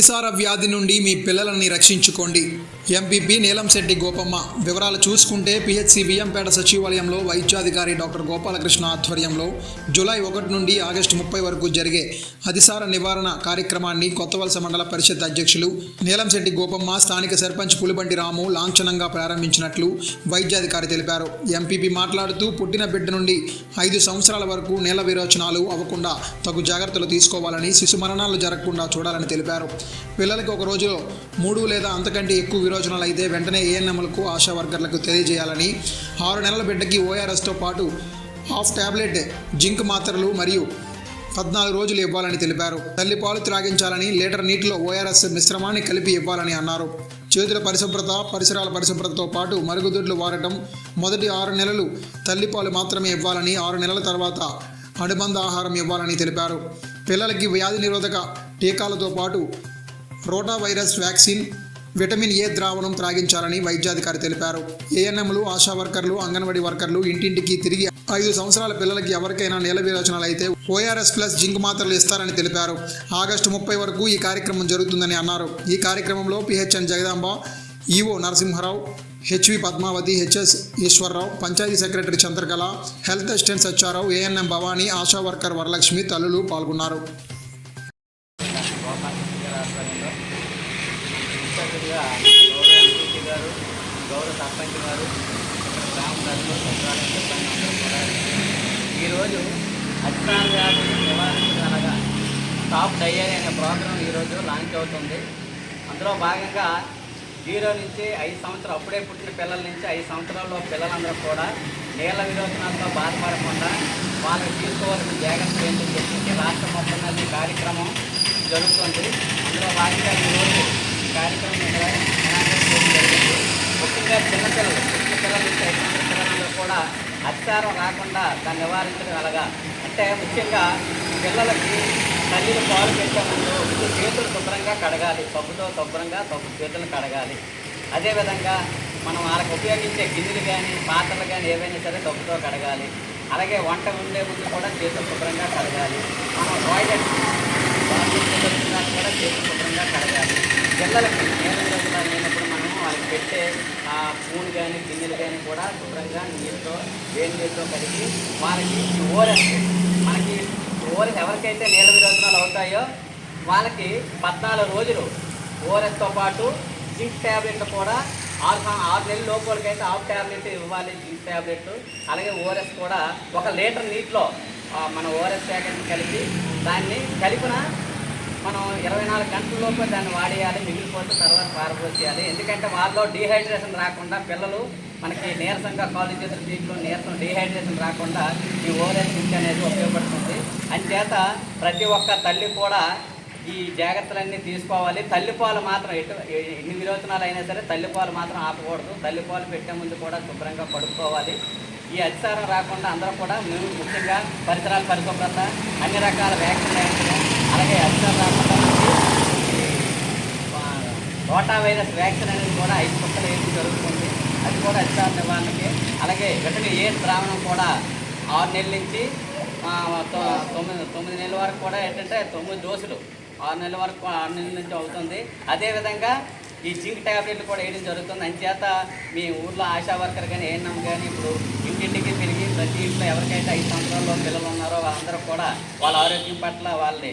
అతిసార వ్యాధి నుండి మీ పిల్లలని రక్షించుకోండి. ఎంపీపీ నీలంశెట్టి గోపమ్మ. వివరాలు చూసుకుంటే పిహెచ్సి బియ్యంపేట సచివాలయంలో వైద్యాధికారి డాక్టర్ గోపాలకృష్ణ ఆధ్వర్యంలో జూలై ఒకటి నుండి ఆగస్టు ముప్పై వరకు జరిగే అతిసార నివారణ కార్యక్రమాన్ని కొత్తవలస మండల పరిషత్ అధ్యక్షులు నీలంశెట్టి గోపమ్మ స్థానిక సర్పంచ్ పులిబండి రాము లాంఛనంగా ప్రారంభించినట్లు వైద్యాధికారి తెలిపారు. ఎంపీపీ మాట్లాడుతూ పుట్టిన బిడ్డ నుండి ఐదు సంవత్సరాల వరకు నేల విరోచనాలు అవ్వకుండా తగు జాగ్రత్తలు తీసుకోవాలని శిశు మరణాలు జరగకుండా చూడాలని తెలిపారు. పిల్లలకి ఒక రోజులో మూడు లేదా అంతకంటే ఎక్కువ విరోచనాలు అయితే వెంటనే ఏఎన్ఎంలకు ఆశా వర్కర్లకు తెలియజేయాలని ఆరు నెలల బిడ్డకి ఓఆర్ఎస్తో పాటు హాఫ్ టాబ్లెట్ జింక్ మాత్రలు మరియు పద్నాలుగు రోజులు ఇవ్వాలని తెలిపారు. తల్లిపాలు త్రాగించాలని లీటర్ నీటిలో ఓఆర్ఎస్ మిశ్రమాన్ని కలిపి ఇవ్వాలని అన్నారు. చేతుల పరిశుభ్రత పరిసరాల పరిశుభ్రతతో పాటు మరుగుదొడ్లు వాడటం మొదటి ఆరు నెలలు తల్లిపాలు మాత్రమే ఇవ్వాలని ఆరు నెలల తర్వాత అనుబంధ ఆహారం ఇవ్వాలని తెలిపారు. పిల్లలకి వ్యాధి నిరోధక టీకాలతో పాటు rotavirus vaccine vitamin A ద్రావణం త్రాగించాలని వైద్యాధికారి తెలిపారు. ఏఎన్ఎంలు ఆశా వర్కర్లు అంగన్వాడీ వర్కర్లు ఇంటింటికి తిరిగి ఐదు సంవత్సరాల పిల్లలకి ఎవరికైనా నేల విరోచనాలు అయితే ఓఆర్ఎస్ ప్లస్ జింక్ మాత్రలు ఇస్తారని తెలిపారు. ఆగస్టు ముప్పై వరకు ఈ కార్యక్రమం జరుగుతుందని అన్నారు. ఈ కార్యక్రమంలో PHN Jagadamba EO Narasimharao HV Padmavati HS Eswararao panchayat secretary Chandrakala health assistant Sacharao ANM Bhavani Asha worker Varalakshmi తల్లులు పాల్గొన్నారు గోపాలకృష్ణ గారి ఆధ్వర్యంలో ఇన్ఛార్జిగా గౌరవ ఎంపీ గారు గౌరవ సర్పంచ్ గారు గ్రామ ప్రజలు సచివాలయం సిబ్బంది అందరూ కూడా ఈరోజు అధికార వ్యాధిని నివారించగలగా టాప్ డయరీ అనే ప్రోగ్రాం ఈరోజు లాంచ్ అవుతుంది. అందులో భాగంగా జీరో నుంచి ఐదు సంవత్సరాలు అప్పుడే పుట్టిన పిల్లల నుంచి ఐదు సంవత్సరాల్లో పిల్లలందరూ కూడా నీళ్ళ విరోచనాలతో బాధపడకుండా వాళ్ళకి తీసుకోవాల్సిన జాగ్రత్తలు ఏంటని చెప్పి రాష్ట్ర మొత్తం కార్యక్రమం జరుగుతుంది. అందులో భాగంగా ఈరోజు కార్యక్రమం ఇక్కడ జరిగింది ముఖ్యంగా చిన్నపిల్లలు పుట్టిన పిల్లల నుంచి పిల్లలందరూ కూడా అత్యారం రాకుండా దాన్ని నివారించడం ఎలాగా? అంటే ముఖ్యంగా పిల్లలకి తల్లిని పాలు పెట్టే ముందు చేతులు శుభ్రంగా కడగాలి. సబ్బుతో శుభ్రంగా సబ్బు చేతులు కడగాలి. అదేవిధంగా మనం వాళ్ళకి ఉపయోగించే గిన్నెలు కానీ పాత్రలు కానీ ఏవైనా సరే సబ్బుతో కడగాలి. అలాగే వంట ఉండే ముందు కూడా చేతులు శుభ్రంగా కడగాలి. మనం టాయిలెట్ బాత్రూమ్ కూడా చేతులు శుభ్రంగా కడగాలి. పిల్లలకి నేను రోజులు లేనప్పుడు మనం వాళ్ళకి పెట్టే ఆ స్పూన్ కానీ గిన్నెలు కానీ కూడా శుభ్రంగా నీళ్ళతో వేడి నీళ్ళతో కలిగి వాళ్ళకి ఓరెస్ మనకి ఓరెస్ ఎవరికైతే నీళ్ళ విరోచనాలు అవుతాయో వాళ్ళకి పద్నాలుగు రోజులు ఓరెస్తో పాటు జింక్ ట్యాబ్లెట్ కూడా ఆరు ఆరు నెలల లోపలికైతే ఆఫ్ ట్యాబ్లెట్ ఇవ్వాలి జింక్ ట్యాబ్లెట్ అలాగే ఓఆర్ఎస్ కూడా ఒక లీటర్ నీటిలో మన ఓఆర్ఎస్ ప్యాకెట్ కలిపి దాన్ని కలిపిన మనం ఇరవై నాలుగు గంటల లోపు దాన్ని వాడేయాలి మిగిలిపోతే తర్వాత పారబోసేయాలి. ఎందుకంటే వాళ్ళలో డీహైడ్రేషన్ రాకుండా పిల్లలు మనకి నీరసంగా కాలు చేసిన దీంట్లో నీరసం డీహైడ్రేషన్ రాకుండా ఈ ఓఆర్ఎస్ జింక్ అనేది ఉపయోగపడుతుంది. అంచేత ప్రతి ఒక్క తల్లి కూడా ఈ జాగ్రత్తలన్నీ తీసుకోవాలి. తల్లిపాలు మాత్రం ఎటు ఎన్ని విరోచనాలు అయినా సరే తల్లిపాలు మాత్రం ఆపకూడదు. తల్లిపాలు పెట్టే ముందు కూడా శుభ్రంగా పడుకోవాలి. ఈ అతిసారం రాకుండా అందరూ కూడా మేము ముఖ్యంగా పరిసరాల పరిశుభ్రత అన్ని రకాల వ్యాక్సిన్ అలాగే అతిసారం రాకుండా రోటా వైరస్ వ్యాక్సిన్ అనేది కూడా ఐదు చుక్కలు వేయడం జరుగుతుంది. అది కూడా అతిసార నివారణకి. అలాగే విటమిన్ ఏ ద్రావణం కూడా ఆరు నెలల నుంచి తొ- తొమ్మిది తొమ్మిది నెలల వరకు కూడా ఏంటంటే తొమ్మిది డోసులు ఆరు నెలల వరకు ఆరు నెలల నుంచి అవుతుంది. అదేవిధంగా ఈ జింక్ ట్యాబ్లెట్లు కూడా వేయడం జరుగుతుంది. అంచేత మీ ఊర్లో ఆశా వర్కర్ కానీ ఏఎన్ఎం కానీ ఇప్పుడు ఇంటింటికి తిరిగి ప్రతి ఇంట్లో ఎవరికైతే ఐదు సంవత్సరాల్లో పిల్లలు ఉన్నారో వాళ్ళందరూ కూడా వాళ్ళ ఆరోగ్యం పట్ల వాళ్ళని